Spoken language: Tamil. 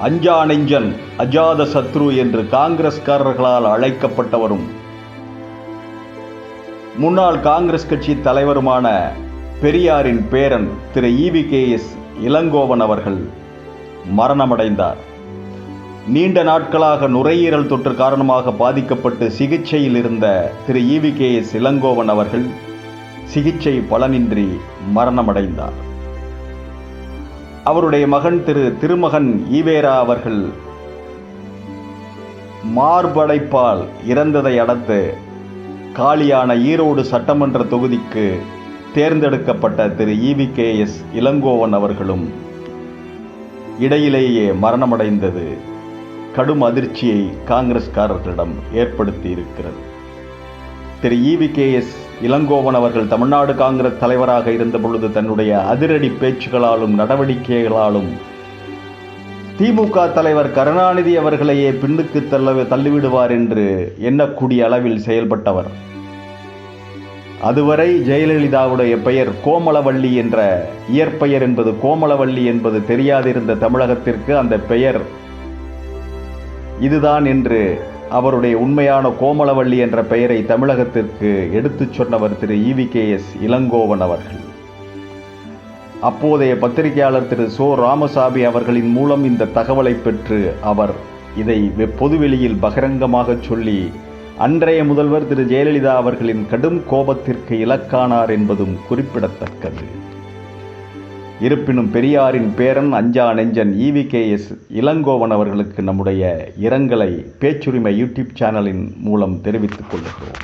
அஞ்சா நெஞ்சன் அஜாத சத்ரு என்று காங்கிரஸ்காரர்களால் அழைக்கப்பட்டவரும். முன்னாள் காங்கிரஸ் கட்சி தலைவருமான பெரியாரின் பேரன் Thiru E V K. S. Elangovan அவர்கள் மரணமடைந்தார். நீண்ட நாட்களாக நுரையீரல் தொற்று காரணமாக பாதிக்கப்பட்டு சிகிச்சையில் இருந்த Thiru E V K. S. Elangovan அவர்கள் சிகிச்சை பலனின்றி மரணமடைந்தார். அவருடைய மகன் திரு திருமகன் ஈவேரா அவர்கள் மார்படைப்பால் இறந்ததை அடுத்து காலியான ஈரோடு சட்டமன்ற தொகுதிக்கு தேர்ந்தெடுக்கப்பட்ட திரு E V K S Elangovan அவர்களும் இடையிலேயே மரணமடைந்தது. கடும் அதிர்ச்சியை காங்கிரஸ்காரர்களிடம் ஏற்படுத்தி இருக்கிறது திரு E V K S Elangovan அவர்கள் தமிழ்நாடு காங்கிரஸ் தலைவராக இருந்த பொழுது தன்னுடைய அதிரடி பேச்சுகளாலும் நடவடிக்கைகளாலும் திமுக தலைவர் கருணாநிதி அவர்களையே பின்னுக்கு தள்ள தள்ளிவிடுவார் என்று எண்ணக்கூடிய அளவில் செயல்பட்டவர். அதுவரை ஜெயலலிதாவுடைய பெயர் கோமலவள்ளி என்ற இயற்பெயர் என்பது கோமலவள்ளி என்பது தெரியாதிருந்த தமிழகத்திற்கு அந்த பெயர் இதுதான் என்று அவருடைய உண்மையான கோமலவள்ளி என்ற பெயரை தமிழகத்திற்கு எடுத்துச் சொன்னவர் Thiru E V K S Elangovan அவர்கள். அப்போதைய பத்திரிகையாளர் திரு சோ ராமசாமி அவர்களின் மூலம் இந்த தகவலை பெற்று அவர் இதை வெ- பொதுவெளியில் பகிரங்கமாக சொல்லி அன்றைய முதல்வர் திரு ஜெயலலிதா அவர்களின் கடும் கோபத்திற்கு இலக்கானார் என்பதும் குறிப்பிடத்தக்கது. இருப்பினும் பெரியாரின் பேரன் அஞ்சா நெஞ்சன் E V K S Elangovan அவர்களுக்கு நம்முடைய இரங்கலை பேச்சுரிமை யூடியூப் சேனலின் மூலம் தெரிவித்துக் கொள்கிறோம்.